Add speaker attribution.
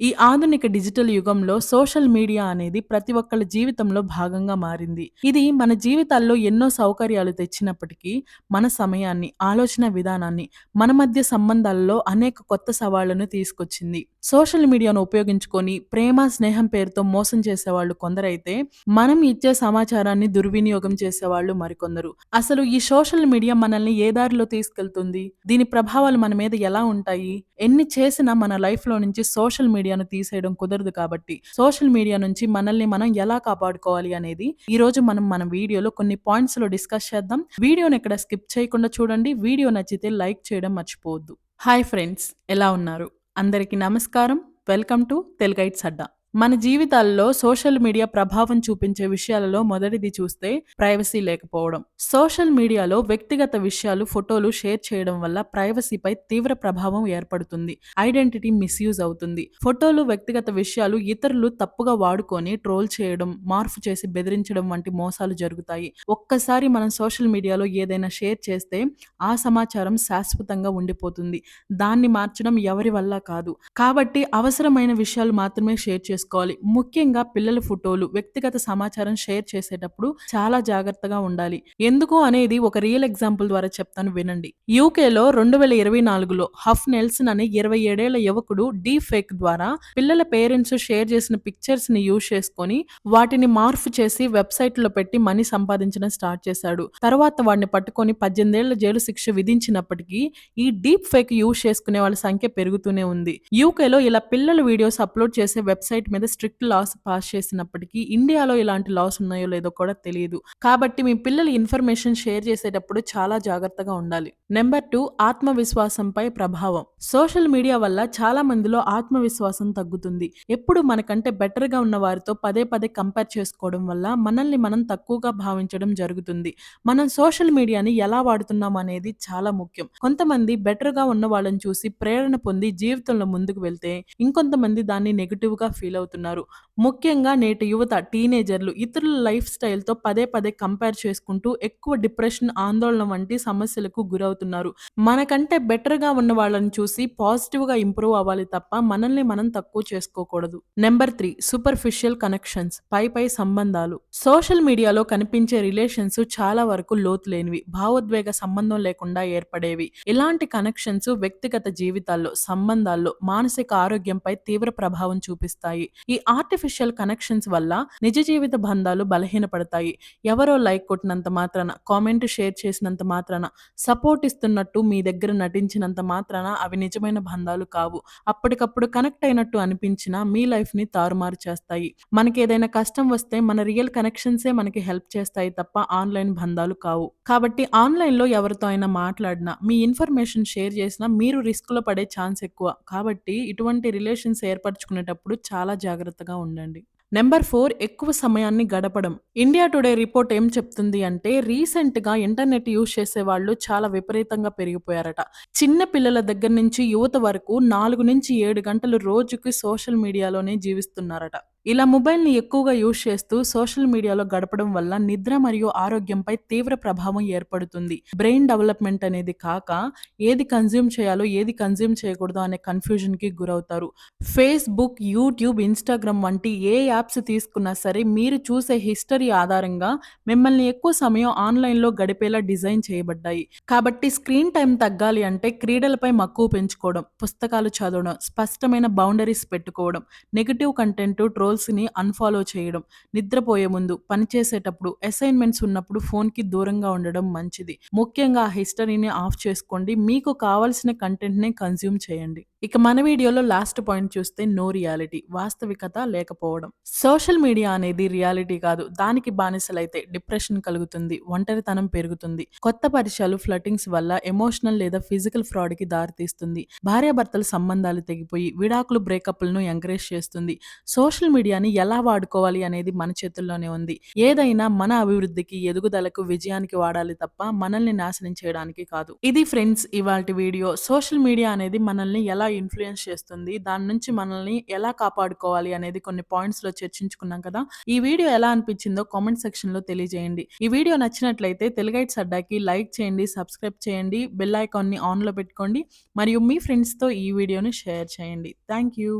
Speaker 1: ఈ ఆధునిక డిజిటల్ యుగంలో సోషల్ మీడియా అనేది ప్రతి ఒక్కళ్ళ జీవితంలో భాగంగా మారింది. ఇది మన జీవితాల్లో ఎన్నో సౌకర్యాలు తెచ్చినప్పటికీ, మన సమయాన్ని, ఆలోచన విధానాన్ని, మన మధ్య సంబంధాల్లో అనేక కొత్త సవాళ్ళను తీసుకొచ్చింది. సోషల్ మీడియాను ఉపయోగించుకొని ప్రేమ, స్నేహం పేరుతో మోసం చేసేవాళ్ళు కొందరైతే, మనం ఇచ్చే సమాచారాన్ని దుర్వినియోగం చేసేవాళ్ళు మరికొందరు. అసలు ఈ సోషల్ మీడియా మనల్ని ఏ దారిలో తీసుకెళ్తుంది? దీని ప్రభావాలు మన మీద ఎలా ఉంటాయి? ఎన్ని చేసినా మన లైఫ్‌లో నుంచి సోషల్ మీడియా మీడియాను తీసేయడం కుదరదు కాబట్టి, సోషల్ మీడియా నుంచి మనల్ని మనం ఎలా కాపాడుకోవాలి అనేది ఈ రోజు మనం మన వీడియోలో కొన్ని పాయింట్స్లో డిస్కస్ చేద్దాం. వీడియోని ఎక్కడ స్కిప్ చేయకుండా చూడండి. వీడియో నచ్చితే లైక్ చేయడం మర్చిపోవద్దు. హాయ్ ఫ్రెండ్స్ ఎలా ఉన్నారు? అందరికీ నమస్కారం. Welcome to Telugites Adda. మన జీవితాల్లో సోషల్ మీడియా ప్రభావం చూపించే విషయాలలో మొదటిది చూస్తే ప్రైవసీ లేకపోవడం. సోషల్ మీడియాలో వ్యక్తిగత విషయాలు, ఫోటోలు షేర్ చేయడం వల్ల ప్రైవసీపై తీవ్ర ప్రభావం ఏర్పడుతుంది. ఐడెంటిటీ మిస్‌యూజ్ అవుతుంది. ఫోటోలు, వ్యక్తిగత విషయాలు ఇతరులు తప్పుగా వాడుకొని ట్రోల్ చేయడం, మార్పు చేసి బెదిరించడం వంటి మోసాలు జరుగుతాయి. ఒక్కసారి మనం సోషల్ మీడియాలో ఏదైనా షేర్ చేస్తే ఆ సమాచారం శాశ్వతంగా ఉండిపోతుంది. దాన్ని మార్చడం ఎవరి వల్ల కాదు. కాబట్టి అవసరమైన విషయాలు మాత్రమే షేర్ చేసుకోవాలి. ముఖ్యంగా పిల్లల ఫోటోలు, వ్యక్తిగత సమాచారం షేర్ చేసేటప్పుడు చాలా జాగ్రత్తగా ఉండాలి. ఎందుకు అనేది ఒక రియల్ ఎగ్జాంపుల్ ద్వారా చెప్తాను వినండి. యూకేలో 2024లో హఫ్ నెల్సన్ అనే ఇరవై ఏడేళ్ళ యువకుడు డీప్ ఫేక్ ద్వారా పిల్లల పేరెంట్స్ షేర్ చేసిన పిక్చర్స్ని యూజ్ చేసుకొని వాటిని మార్ఫ్ చేసి వెబ్సైట్లో పెట్టి మనీ సంపాదించడం స్టార్ట్ చేశాడు. తర్వాత వాడిని పట్టుకొని పద్దెనిమిదేళ్ళ జైలు శిక్ష విధించినప్పటికీ ఈ డీప్ ఫేక్ యూజ్ చేసుకునే వాళ్ళ సంఖ్య పెరుగుతూనే ఉంది. యూకేలో ఇలా పిల్లల వీడియోస్ అప్‌లోడ్ చేసే వెబ్‌సైట్ మీద స్ట్రిక్ట్ లాస్ పాస్ చేసినప్పటికీ ఇండియాలో ఇలాంటి లాస్ ఉన్నాయో లేదో కూడా తెలియదు కాబట్టి మీ పిల్లల ఇన్ఫర్మేషన్ షేర్ చేసేటప్పుడు చాలా జాగ్రత్తగా ఉండాలి. నెంబర్ టూ ఆత్మవిశ్వాసంపై ప్రభావం. సోషల్ మీడియా వల్ల చాలా మందిలో ఆత్మవిశ్వాసం తగ్గుతుంది. ఎప్పుడు మనకంటే బెటర్‌గా ఉన్న వారితో పదే పదే కంపేర్ చేసుకోవడం వల్ల మనల్ని మనం తక్కువగా భావించడం జరుగుతుంది. మనం సోషల్ మీడియాని ఎలా వాడుతున్నాం అనేది చాలా ముఖ్యం. కొంతమంది బెటర్‌గా ఉన్న వాళ్ళని చూసి ప్రేరణ పొంది జీవితంలో ముందుకు వెళ్తే, ఇంకొంతమంది దాన్ని నెగిటివ్గా ఫీల్ అవుతున్నారు. ముఖ్యంగా నేటి యువత, టీనేజర్లు ఇతరుల లైఫ్ స్టైల్‌తో పదే పదే కంపేర్ చేసుకుంటూ ఎక్కువ డిప్రెషన్, ఆందోళన వంటి సమస్యలకు గురవుతున్నారు. మనకంటే బెటర్‌గా ఉన్న వాళ్ళని చూసి పాజిటివ్‌గా ఇంప్రూవ్ అవ్వాలి తప్ప మనల్ని మనం తక్కువ చేసుకోకూడదు. నెంబర్ త్రీ సూపర్ఫిషియల్ కనెక్షన్స్ పైపై సంబంధాలు. సోషల్ మీడియాలో కనిపించే రిలేషన్స్ చాలా వరకు లోతులేనివి, భావోద్వేగ సంబంధం లేకుండా ఏర్పడేవి. ఇలాంటి కనెక్షన్స్ వ్యక్తిగత జీవితాల్లో, సంబంధాల్లో, మానసిక ఆరోగ్యంపై తీవ్ర ప్రభావం చూపిస్తాయి. ఈ ఆర్టిఫిషియల్ కనెక్షన్స్ వల్ల నిజ జీవిత బంధాలు బలహీనపడతాయి. ఎవరో లైక్ కొట్టినంత మాత్రాన, కామెంట్ షేర్ చేసినంత మాత్రాన, సపోర్ట్ ఇస్తున్నట్టు మీ దగ్గర నటించినంత మాత్రాన అవి నిజమైన బంధాలు కావు. అప్పటికప్పుడు కనెక్ట్ అయినట్టు అనిపించినా మీ లైఫ్‌ని తారుమారు చేస్తాయి. మనకి ఏదైనా కష్టం వస్తే మన రియల్ కనెక్షన్సే మనకి హెల్ప్ చేస్తాయి తప్ప ఆన్‌లైన్ బంధాలు కావు. కాబట్టి ఆన్‌లైన్‌లో ఎవరితో అయినా మాట్లాడినా, మీ ఇన్ఫర్మేషన్ షేర్ చేసినా మీరు రిస్క్‌లో పడే ఛాన్స్ ఎక్కువ. కాబట్టి ఇటువంటి రిలేషన్స్ ఏర్పరచుకునేటప్పుడు చాలా జాగ్రత్తగా ఉండండి. నెంబర్ ఫోర్ ఎక్కువ సమయాన్ని గడపడం. ఇండియా టుడే రిపోర్ట్ ఏం చెప్తుంది అంటే రీసెంట్‌గా ఇంటర్నెట్ యూజ్ చేసేవాళ్ళు చాలా విపరీతంగా పెరిగిపోయారట. చిన్న పిల్లల దగ్గర నుంచి యువత వరకు 4-7 గంటలు రోజుకి సోషల్ మీడియాలోనే జీవిస్తున్నారట. ఇలా మొబైల్‌ని ఎక్కువగా యూజ్ చేస్తూ సోషల్ మీడియాలో గడపడం వల్ల నిద్ర మరియు ఆరోగ్యంపై తీవ్ర ప్రభావం ఏర్పడుతుంది. బ్రెయిన్ డెవలప్‌మెంట్ అనేది కాక ఏది కన్జ్యూమ్ చేయాలో, ఏది కన్జ్యూమ్ చేయకూడదు అనే కన్‌ఫ్యూజన్‌కి గురవుతారు. ఫేస్‌బుక్, యూట్యూబ్, ఇన్‌స్టాగ్రామ్ వంటి ఏ యాప్స్ తీసుకున్నా సరే మీరు చూసే హిస్టరీ ఆధారంగా మిమ్మల్ని ఎక్కువ సమయం ఆన్‌లైన్‌లో గడిపేలా డిజైన్ చేయబడ్డాయి. కాబట్టి స్క్రీన్ టైం తగ్గాలి అంటే క్రీడలపై మక్కువ పెంచుకోవడం, పుస్తకాలు చదవడం, స్పష్టమైన బౌండరీస్ పెట్టుకోవడం, నెగిటివ్ కంటెంట్, గోల్స్ని అన్‌ఫాలో చేయడం, నిద్రపోయే ముందు, పని చేసేటప్పుడు, అసైన్‌మెంట్స్ ఉన్నప్పుడు ఫోన్‌కి దూరంగా ఉండడం మంచిది. ముఖ్యంగా ఆ హిస్టరీని ఆఫ్ చేసుకోండి. మీకు కావలసిన కంటెంట్‌నే కన్జ్యూమ్ చేయండి. ఇక మన వీడియోలో లాస్ట్ పాయింట్ చూస్తే నో రియాలిటీ వాస్తవికత లేకపోవడం. సోషల్ మీడియా అనేది రియాలిటీ కాదు. దానికి బానిసలైతే డిప్రెషన్ కలుగుతుంది, ఒంటరితనం పెరుగుతుంది. కొత్త పరిచయాలు, ఫ్లటింగ్స్ వల్ల ఎమోషనల్ లేదా ఫిజికల్ ఫ్రాడ్కి దారితీస్తుంది. భార్యాభర్తల సంబంధాలు తెగిపోయి విడాకులు, బ్రేకప్‌లను ఎంకరేజ్ చేస్తుంది. సోషల్ మీడియాని ఎలా వాడుకోవాలి అనేది మన చేతుల్లోనే ఉంది. ఏదైనా మన అభివృద్ధికి, ఎదుగుదలకు, విజయానికి వాడాలి తప్ప మనల్ని నాశనం చేయడానికి కాదు. ఇది ఫ్రెండ్స్ ఇవాళ వీడియో. సోషల్ మీడియా అనేది మనల్ని ఎలా ఇన్ఫ్లుయెన్స్ చేస్తుంది, దాని నుంచి మనల్ని ఎలా కాపాడుకోవాలి అనేది కొన్ని పాయింట్స్‌లో చర్చించుకున్నాం కదా! ఈ వీడియో ఎలా అనిపించిందో కామెంట్ సెక్షన్‌లో తెలియజేయండి. ఈ వీడియో నచ్చినట్లయితే తెలుగైట్స్ అడ్డాకి లైక్ చేయండి, సబ్స్క్రైబ్ చేయండి, బెల్ ఐకాన్‌ని ఆన్‌లో పెట్టుకోండి మరియు మీ ఫ్రెండ్స్‌తో ఈ వీడియోని షేర్ చేయండి. Thank you.